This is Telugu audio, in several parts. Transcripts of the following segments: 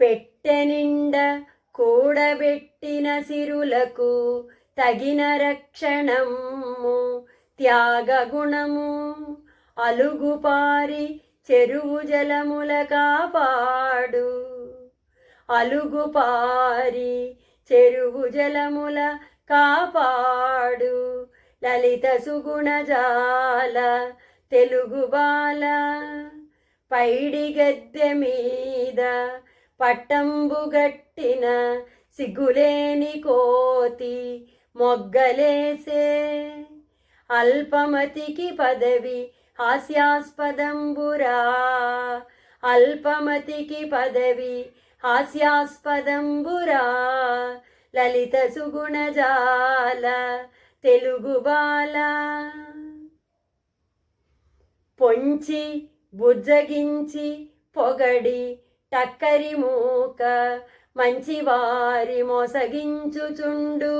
పెట్టెనిండ కూడబెట్టిన సిరులకు తగిన రక్షణము త్యాగగుణము అలుగుపారి చెరువు జలముల కాపాడు. అలుగుపారి చెరువు జలముల కాపాడు. లలిత సుగుణజాల తెలుగు బాల పైడి గద్దె మీద పట్టంబుగట్టిన సిగ్గులేని కోతి మొగ్గలేసే. అల్పమతికి పదవి హాస్యాస్పదంబురా. అల్పమతికి పదవి హాస్యాస్పదంబురా. లలిత సుగుణజాల తెలుగు బాల. పొంచి బుజ్జగించి పొగడి టక్కరి మూక మంచివారి మోసగించుచుండు.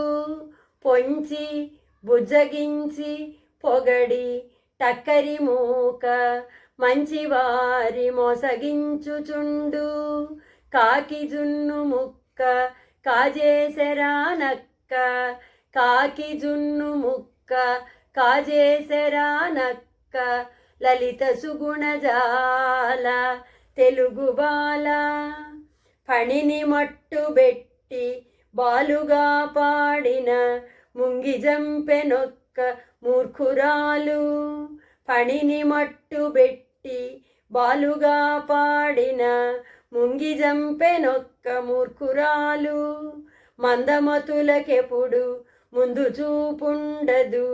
పొంచి బుజ్జగించి పొగడి టక్కరి మూక మంచివారి మోసగించుచుండు. కాకి జున్ను ముక్క కాజేసరానక్క కాకి జున్ను ముక్క కాజేసరానక్క లలిత సుగుణజాల తెలుగు బాల పణిని మట్టుబెట్టి బాలుగా పాడిన ముంగి జంపెనొక్క మూర్ఖురాలు పణిని మట్టుబెట్టి బాలుగా పాడిన ముంగి జంపెనొక్క మూర్ఖురాలు మందమతులకెప్పుడు ముందు చూపుండదు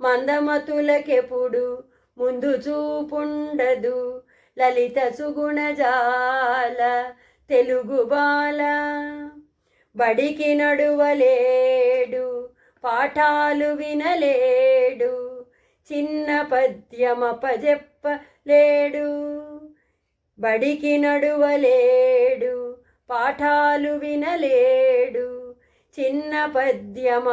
మందమతులకెప్పుడు ముందు చూపుండదు. లలిత సుగుణజాల తెలుగు బాల. బడికి నడువలేడు పాఠాలు వినలేడు చిన్న పద్యమపజెప్పలేడు బడికి నడువలేడు పాఠాలు వినలేడు చిన్న పద్యమపజెప్పలేడు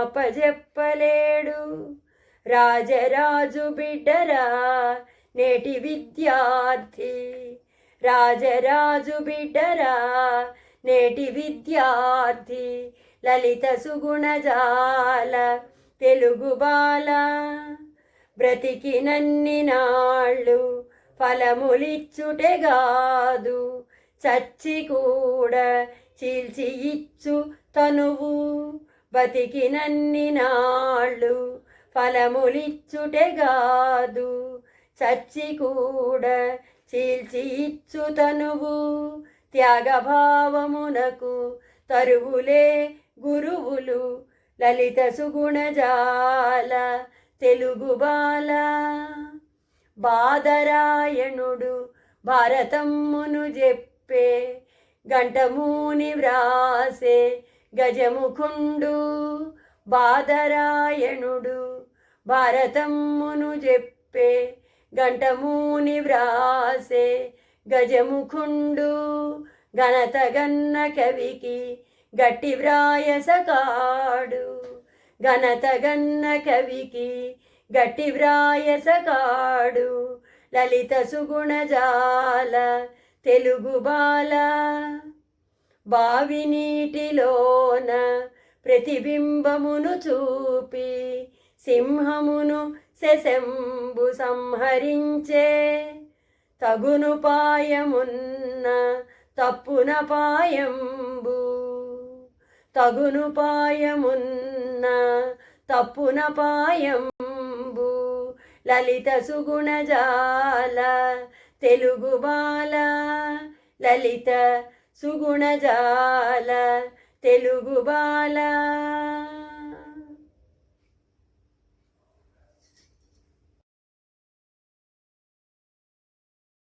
రాజరాజు బిడ్డరా నేటి విద్యార్థి. రాజరాజు బిడ్డరా నేటి విద్యార్థి. లలిత సుగుణజాల తెలుగు బాల. బ్రతికినన్ని నాళ్ళు ఫలములిచ్చుటెగాదు చచ్చి కూడా చీల్చి ఇచ్చు తనువు. బతికినన్ని నాళ్ళు ఫలములిచ్చుటెగాదు చచ్చి కూడా చీల్చిచ్చు తనువు. త్యాగభావమునకు తరువులే గురువులు. లలిత సుగుణజాల తెలుగు బాల. బాదరాయణుడు భారతమ్మును చెప్పే గంటమూని వ్రాసే గజముఖుండు బాదరాయణుడు భారతమ్మును చెప్పే గంటమూని వ్రాసే గజముఖుండు ఘనత గన్న కవికి గట్టి వ్రాయసకాడు. ఘనత గన్న కవికి గట్టి వ్రాయసకాడు. లలిత సుగుణజాల తెలుగు బాల బావి నీటిలోన ప్రతిబింబమును చూపి సింహమును శశంబు సంహరించే తగును పాయమున్న తప్పున పాయంబు. తగును పాయమున్న తప్పున పాయంబు. లలిత సుగుణజాల తెలుగు బాల. లలిత సుగుణజాల తెలుగు బాల.